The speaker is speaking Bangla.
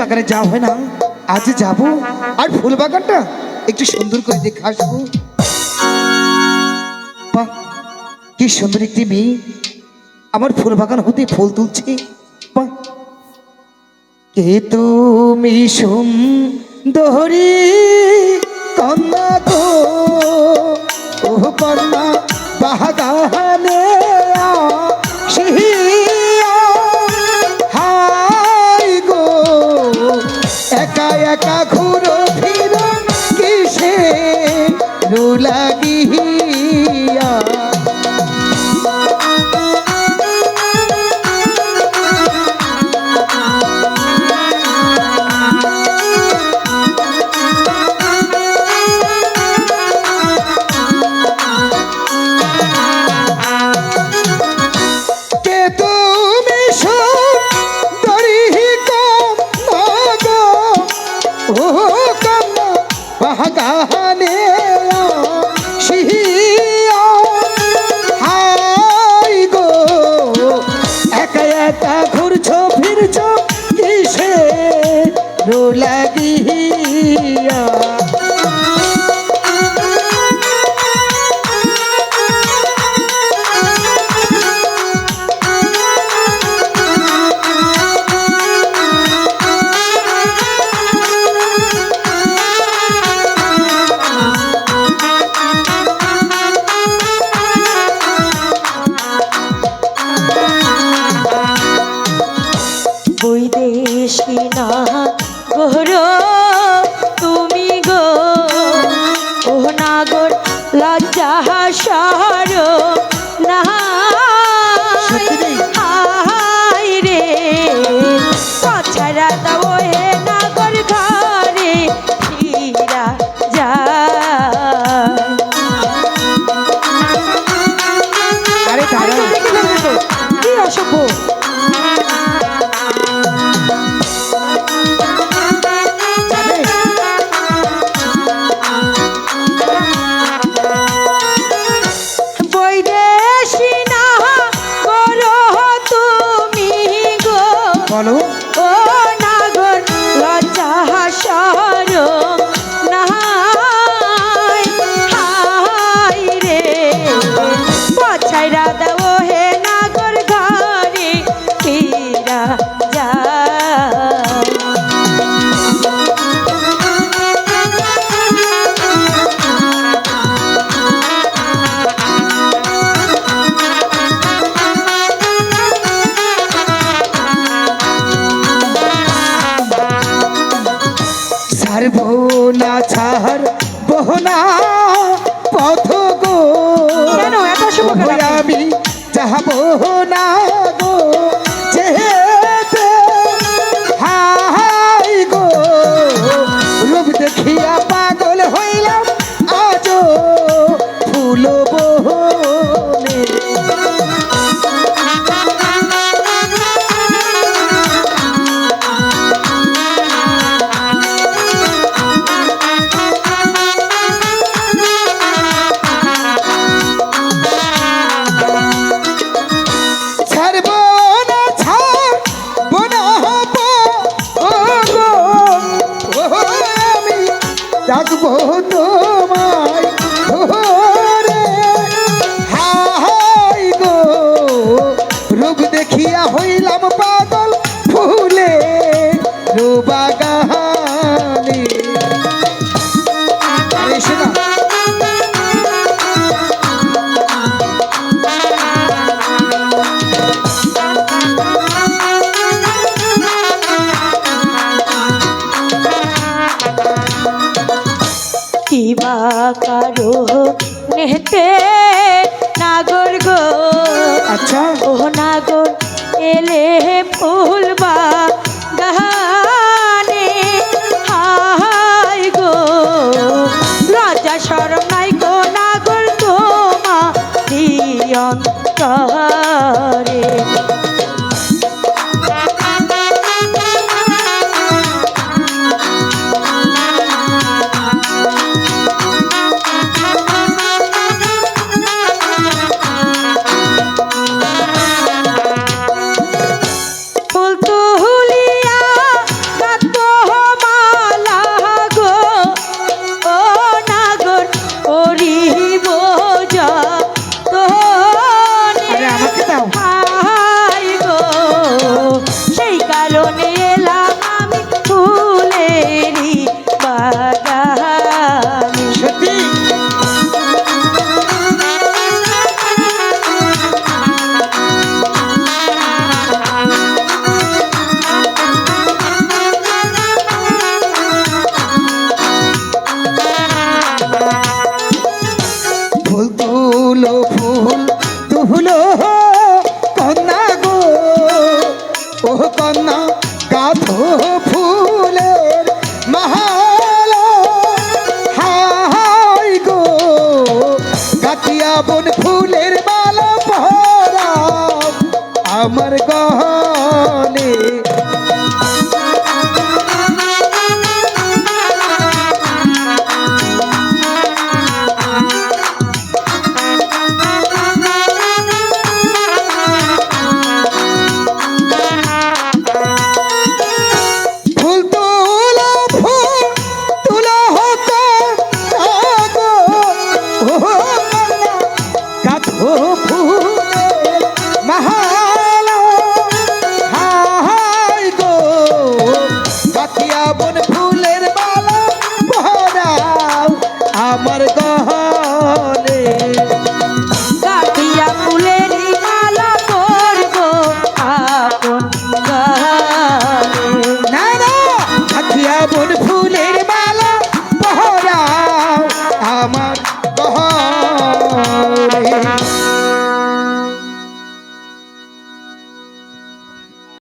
বাগানে যাওয়া হয় না আজ যাব। আর ফুল বাগানটা একটু সুন্দর করে দেখে আসব। কি সুন্দর একটি মেয়ে। আমার ফুল বাগান হতে ফুল তুলছি। কে তুমি সুন্দরী? কন্যা তো ও কন্যা বাগানে হাই গো। একা একা ঘুরো ফিরো কিসে রুলা গিয়া দিয়া। বৈদেশিনা গৌরব আমি চাহব না। ডাকবো তোমার হেঁটে নাগর গো। আচ্ছা। ও নাগর এলে পো তুল তুলো ফুল তুলো Yeah. bo.